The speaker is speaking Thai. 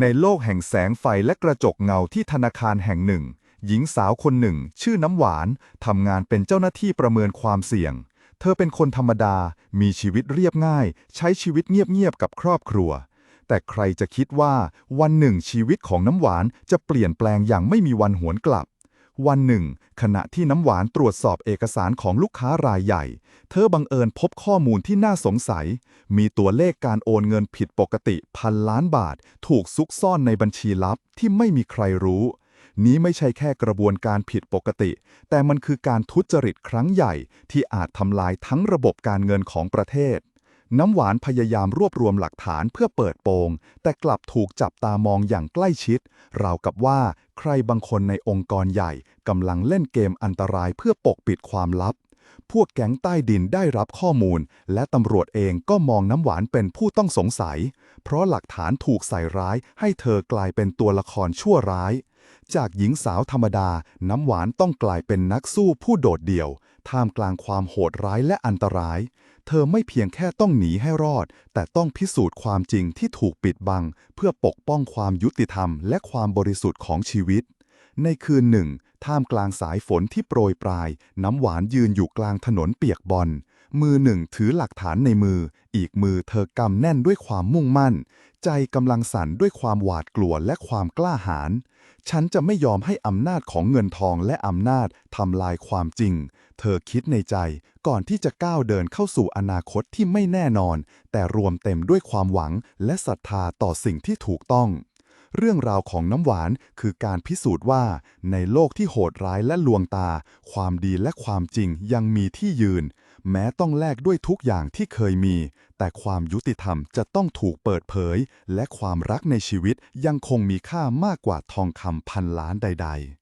ในโลกแห่งแสงไฟและกระจกเงาที่ธนาคารแห่งหนึ่ง หญิงสาวคนหนึ่ง ชื่อน้ำหวานทำงานเป็นเจ้าหน้าที่ประเมินความเสี่ยง เธอเป็นคนธรรมดา มีชีวิตเรียบง่าย ใช้ชีวิตเงียบๆกับครอบครัว แต่ใครจะคิดว่าวันหนึ่งชีวิตของน้ำหวานจะเปลี่ยนแปลงอย่างไม่มีวันหวนกลับ วันหนึ่ง ขณะที่น้ำหวานตรวจสอบเอกสารของลูกค้ารายใหญ่ เธอบังเอิญพบข้อมูลที่น่าสงสัย มีตัวเลขการโอนเงินผิดปกติพันล้านบาท ถูกซุกซ่อนในบัญชีลับที่ไม่มีใครรู้ นี้ไม่ใช่แค่กระบวนการผิดปกติ แต่มันคือการทุจริตครั้งใหญ่ที่อาจทำลายทั้งระบบการเงินของประเทศ น้ำหวานพยายามรวบรวมหลักฐานเพื่อเปิดโปง แต่กลับถูกจับตามองอย่างใกล้ชิด ราวกับว่าใครบางคนในองค์กรใหญ่กำลังเล่นเกมอันตรายเพื่อปกปิดความลับ พวกแก๊งใต้ดินได้รับข้อมูล และตำรวจเองก็มองน้ำหวานเป็นผู้ต้องสงสัย เพราะหลักฐานถูกใส่ร้ายให้เธอกลายเป็นตัวละครชั่วร้าย จากหญิงสาวธรรมดา น้ำหวานต้องกลายเป็นนักสู้ผู้โดดเดี่ยว ท่ามกลางความโหดร้ายและอันตราย เธอไม่เพียงแค่ต้องหนีให้รอด แต่ต้องพิสูจน์ความจริงที่ถูกปิดบัง เพื่อปกป้องความยุติธรรม และความบริสุทธิ์ของชีวิต ในคืนหนึ่ง ท่ามกลางสายฝนที่โปรยปลาย น้ำหวานยืนอยู่กลางถนนเปียกบอล มือหนึ่งถือหลักฐานในมือ อีกมือเธอกำแน่นด้วยความมุ่งมั่น ใจกำลังสั่นด้วยความหวาดกลัวและความกล้าหาญ ฉันจะไม่ยอมให้อำนาจของเงินทองและอำนาจทำลายความจริง เธอคิดในใจก่อนที่จะก้าวเดินเข้าสู่อนาคตที่ไม่แน่นอน แต่รวมเต็มด้วยความหวังและศรัทธาต่อสิ่งที่ถูกต้องเรื่องราวของน้ำหวานคือการพิสูจน์ว่า ในโลกที่โหดร้ายและลวงตา ความดีและความจริงยังมีที่ยืน แม้ต้องแลกด้วยทุกอย่างที่เคยมี แต่ความยุติธรรมจะต้องถูกเปิดเผย และความรักในชีวิตยังคงมีค่ามากกว่าทองคำพันล้านใด ๆ